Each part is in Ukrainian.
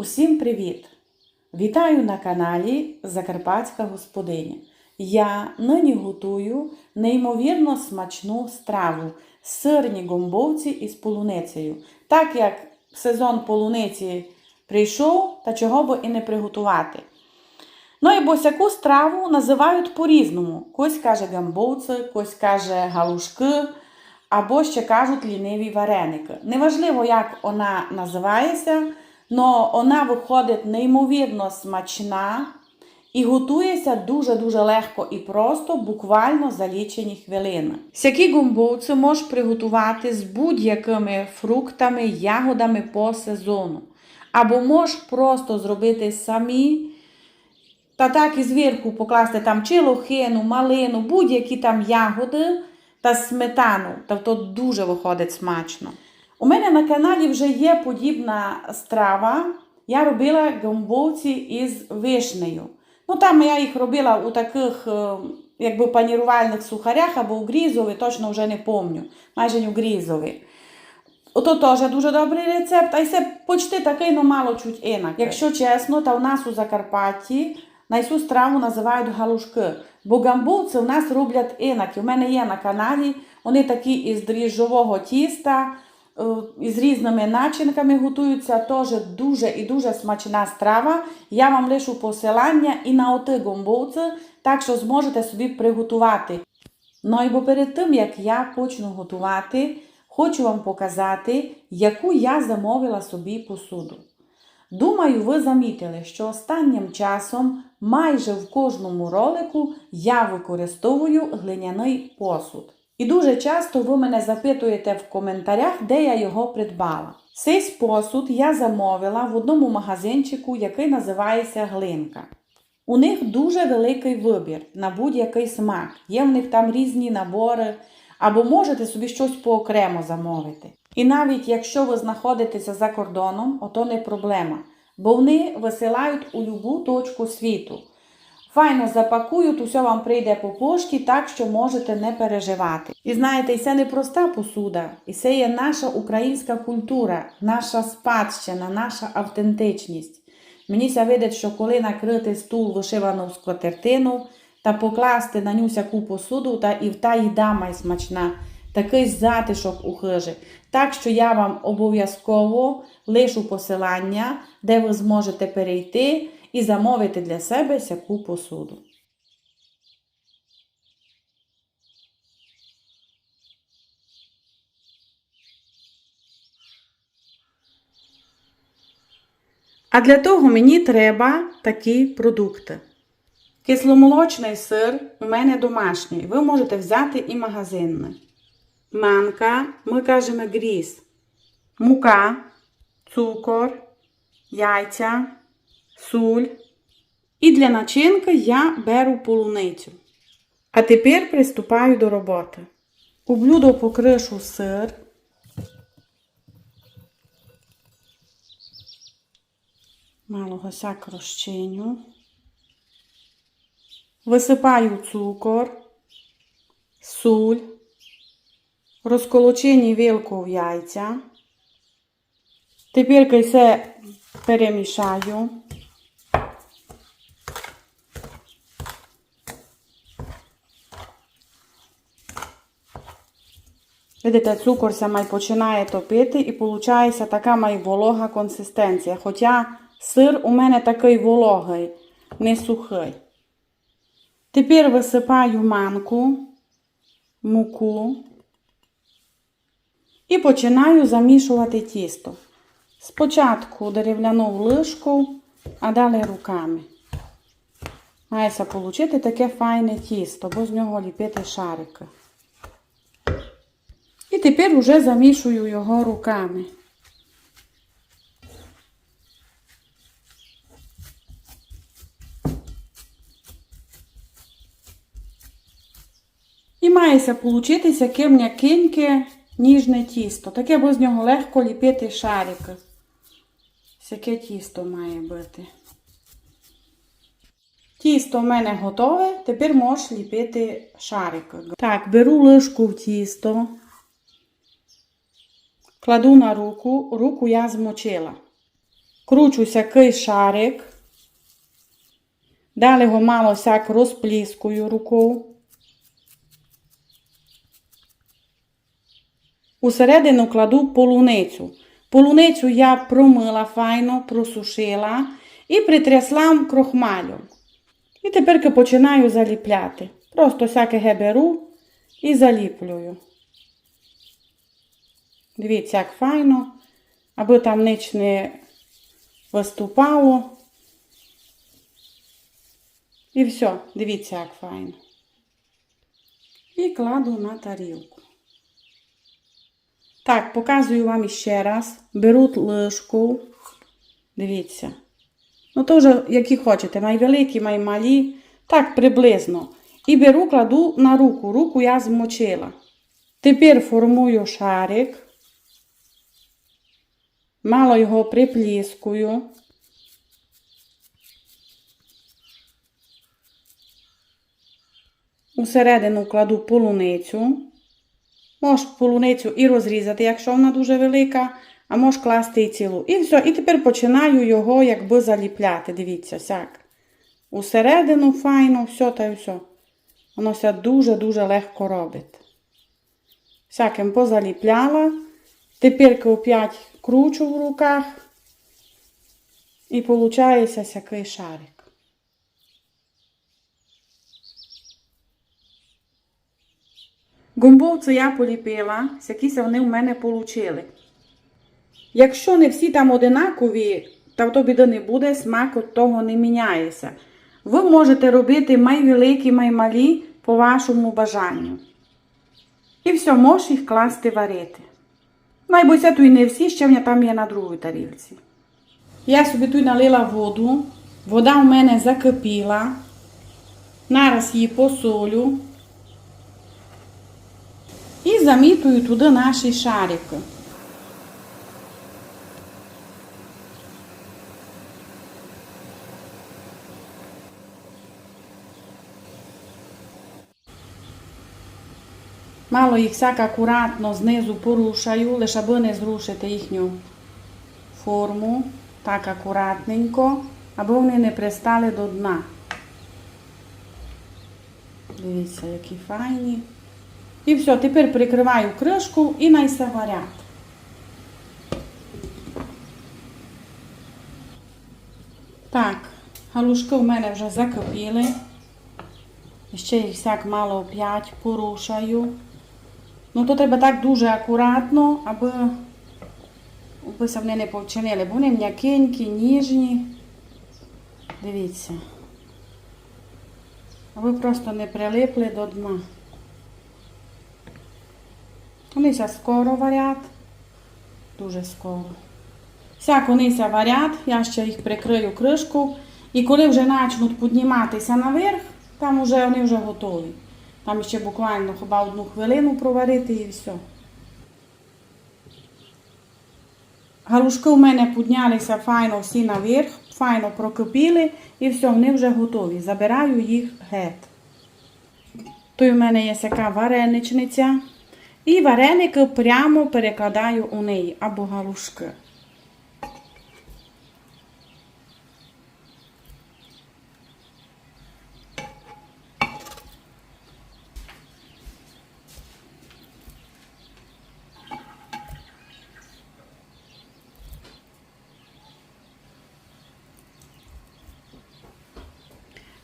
Усім привіт! Вітаю на каналі Закарпатська господиня. Я нині готую неймовірно смачну страву сирні гомбовці із полуницею. Так як сезон полуниці прийшов, та чого би і не приготувати. Ну і босяку страву називають по-різному. Хтось каже гамбовці, хтось каже галушки, або ще кажуть ліниві вареники. Неважливо, як вона називається, але вона виходить неймовірно смачна і готується дуже-дуже легко і просто, буквально за лічені хвилини. Сякі гумбовці можеш приготувати з будь-якими фруктами, ягодами по сезону. Або можеш просто зробити самі. Та так і зверху покласти там чи лохину, малину, будь-які там ягоди та сметану. Тобто дуже виходить смачно. У мене на каналі вже є подібна страва. Я робила гомбовці із вишнею. Ну там я їх робила у таких е, якби панірувальних сухарях або у грізові, точно вже не помню. Майже у грізові. Ото теж дуже добрий рецепт, а й це почти такий, но мало чуть інак. Якщо чесно, то у нас у Закарпатті на цю страву називають галушки. Бо гамбовці у нас роблять інаки. У мене є на каналі, вони такі із дріжджового тіста, із різними начинками готуються. Теж дуже і дуже смачна страва. Я вам лишу посилання і на оти гомбовці, так що зможете собі приготувати. Ну і перед тим, як я почну готувати, хочу вам показати, яку я замовила собі посуду. Думаю, ви замітили, що останнім часом майже в кожному ролику я використовую глиняний посуд. І дуже часто ви мене запитуєте в коментарях, де я його придбала. Цей посуд я замовила в одному магазинчику, який називається Глинка. У них дуже великий вибір на будь-який смак. Є в них там різні набори, або можете собі щось поокремо замовити. І навіть якщо ви знаходитеся за кордоном, ото не проблема, бо вони висилають у любу точку світу. Файно запакують, усе вам прийде по пошті, так що можете не переживати. І знаєте, це не проста посуда, і це є наша українська культура, наша спадщина, наша автентичність. Мені ся видить, що коли накрити стул вишивану в скатертину та покласти на ню всяку посуду, та і та їда має смачна, такий затишок у хижі. Так що я вам обов'язково лишу посилання, де ви зможете перейти і замовити для себе сяку посуду. А для того мені треба такі продукти. Кисломолочний сир у мене домашній. Ви можете взяти і магазинний. Манка, ми кажемо гріз, мука, цукор, яйця, суль. І для начинки я беру полуницю. А тепер приступаю до роботи. У блюдо покришу сир. Мало гасяк розчиню. Висипаю цукор, суль, розколочені вилку в яйця. Тепер все перемішаю. Видите, цукор май починає топити і виходить така май волога консистенція. Хоча сир у мене такий вологий, не сухий. Тепер висипаю манку, муку і починаю замішувати тісто. Спочатку дерев'яну лишку, а далі руками. Мається отримати таке файне тісто, бо з нього ліпити шарики. І тепер вже замішую його руками. І мається получитися яке м'якеньке ніжне тісто. Таке бо з нього легко ліпити шарики. Яке тісто має бути. Тісто в мене готове, тепер можеш ліпити шарики. Так, беру лишку в тісто, кладу на руку, руку я змочила. кручу сякий шарик. Далі його мало сяк розпліскую рукою. Усередину кладу полуницю. Полуницю я промила файно, просушила і притрясла крохмалем. І тепер починаю заліпляти. Просто всяке беру і заліплюю. Дивіться, як файно, аби там ніч не виступало. І все, дивіться, як файно. І кладу на тарілку. Так, показую вам іще раз. Беру лишку. Дивіться. Ну, то вже, які хочете, май великі, май малі. Так, приблизно. І беру, кладу на руку. Руку я змочила. Тепер формую шарик. Мало його припліскую. Усередину кладу полуницю. Можеш полуницю і розрізати, якщо вона дуже велика, а можеш класти і цілу. І все. І тепер починаю його якби заліпляти. Дивіться, сяк. Усередину файно, все та й все. Воно все дуже-дуже легко робить. Всяким позаліпляла. Тепер опять кручу в руках. І виходить всякий шарик. Гумбовці я поліпила, якісь вони в мене получили. Якщо не всі там одинакові, то то біди не буде, смак від того не міняється. Ви можете робити майвеликі, маймалі по вашому бажанню. І все, можеш їх класти варити. Найбуйся тут не всі, ще в там є на другій тарілці. Я собі тут налила воду. Вода у мене закипіла. Нараз її посолю. І замітую туди наші шарики. Мало їх всяк акуратно знизу порушаю, лише аби не зрушити їхню форму. Так акуратненько, аби вони не пристали до дна. Дивіться, які файні. І все, тепер прикриваю кришку і найсе варять. Так, галушки в мене вже закипіли. Ще їх всяк мало оп'ять порушаю. Ну, то треба так дуже акуратно, аби, аби вони не повчинили, бо вони м'якенькі, ніжні. Дивіться. Аби просто не прилипли до дна. Вони ся скоро варять. Дуже скоро. Всяк вони варять, я ще їх прикрию кришку. І коли вже почнуть підніматися наверх, там вже вони вже готові. Там ще буквально хіба одну хвилину проварити і все. Галушки у мене піднялися файно всі наверх, файно прокипіли і все, вони вже готові. Забираю їх геть. Тут у мене є така вареничниця. І вареники прямо перекладаю у неї або галушки.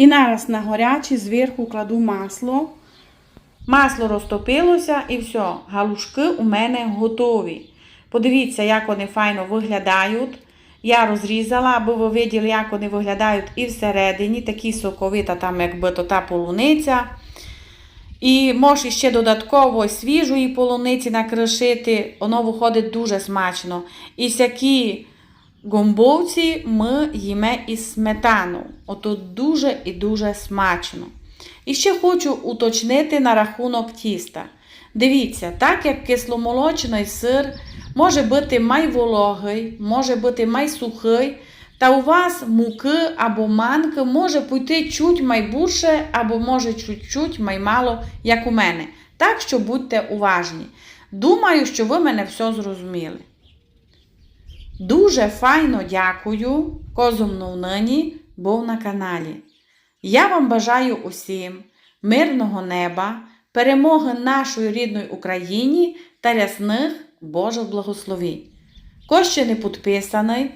І нараз на горячий зверху кладу масло. Масло розтопилося і все, галушки у мене готові. Подивіться, як вони файно виглядають. Я розрізала, аби ви виділи, як вони виглядають і всередині, такі соковита, там якби то та полуниця. І можеш ще додатково свіжої полуниці накришити, воно виходить дуже смачно. І всякі гомбовці ми їмо із сметану. Ото дуже і дуже смачно. І ще хочу уточнити на рахунок тіста. Дивіться, так як кисломолочний сир може бути май вологий, може бути май сухий, та у вас муки або манки може пойти чуть майбурше, або може чуть-чуть маймало, як у мене. Так що будьте уважні. Думаю, що ви мене все зрозуміли. Дуже файно дякую, козумну нині був на каналі. Я вам бажаю усім мирного неба, перемоги нашої рідної Україні та рясних Божих благословень. Хто ще не підписаний,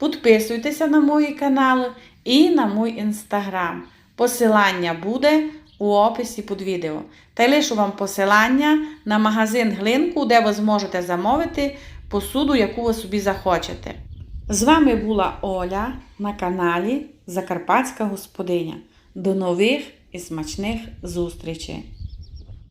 підписуйтеся на мої канали і на мій інстаграм. Посилання буде у описі під відео. Та лишу вам посилання на магазин Глинку, де ви зможете замовити посуду, яку ви собі захочете. З вами була Оля на каналі Закарпатська Господиня. До нових і смачних зустрічей!